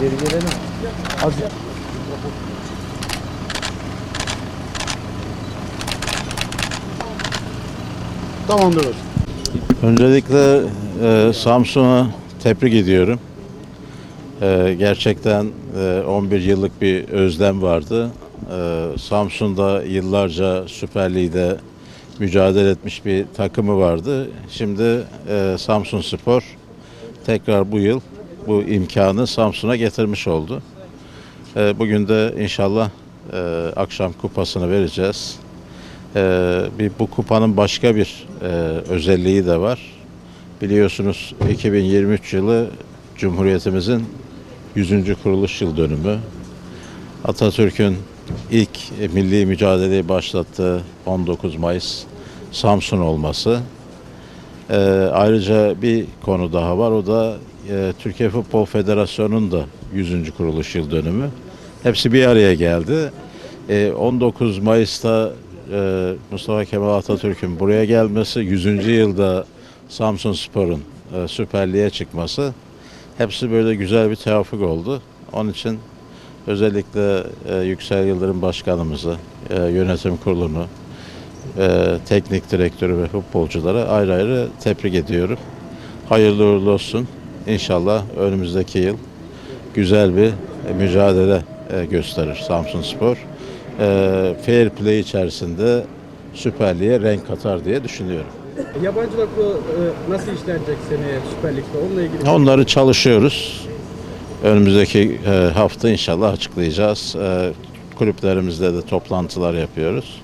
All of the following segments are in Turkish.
Geri gelelim. Az Tamamdır hocam. Öncelikle e, Samsun'a tebrik ediyorum. E, gerçekten e, 11 yıllık bir özlem vardı. E, Samsun'da yıllarca Süper Lig'de mücadele etmiş bir takımı vardı. Şimdi e, Samsun Spor tekrar bu yıl bu imkanı Samsun'a getirmiş oldu. E, bugün de inşallah e, akşam kupasını vereceğiz. Ee, bir bu kupanın başka bir e, özelliği de var. Biliyorsunuz 2023 yılı Cumhuriyetimizin 100. kuruluş yıl dönümü. Atatürk'ün ilk e, milli mücadeleyi başlattığı 19 Mayıs Samsun olması. Ee, ayrıca bir konu daha var. O da e, Türkiye Futbol Federasyonu'nun da 100. kuruluş yıl dönümü. Hepsi bir araya geldi. E, 19 Mayıs'ta e, Mustafa Kemal Atatürk'ün buraya gelmesi, 100. yılda Samsun Spor'un e, Süper Lig'e çıkması hepsi böyle güzel bir tevafuk oldu. Onun için özellikle e, Yüksel Yıldırım Başkanımızı, e, yönetim kurulunu, e, teknik direktörü ve futbolculara ayrı ayrı tebrik ediyorum. Hayırlı uğurlu olsun. İnşallah önümüzdeki yıl güzel bir e, mücadele e, gösterir Samsun Spor. E, fair play içerisinde Süper Lig'e renk katar diye düşünüyorum. Yabancılar e, nasıl işlenecek seneye Süper Lig'de? Onunla ilgili Onları çalışıyoruz. Önümüzdeki e, hafta inşallah açıklayacağız. E, kulüplerimizde de toplantılar yapıyoruz.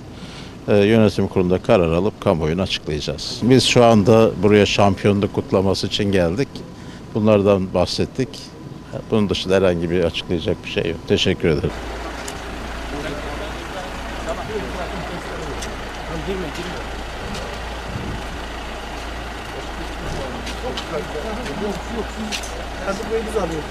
E, yönetim kurulunda karar alıp kamuoyuna açıklayacağız. Biz şu anda buraya şampiyonluk kutlaması için geldik. Bunlardan bahsettik. Bunun dışında herhangi bir açıklayacak bir şey yok. Teşekkür ederim. Kasım Bey biz alıyoruz.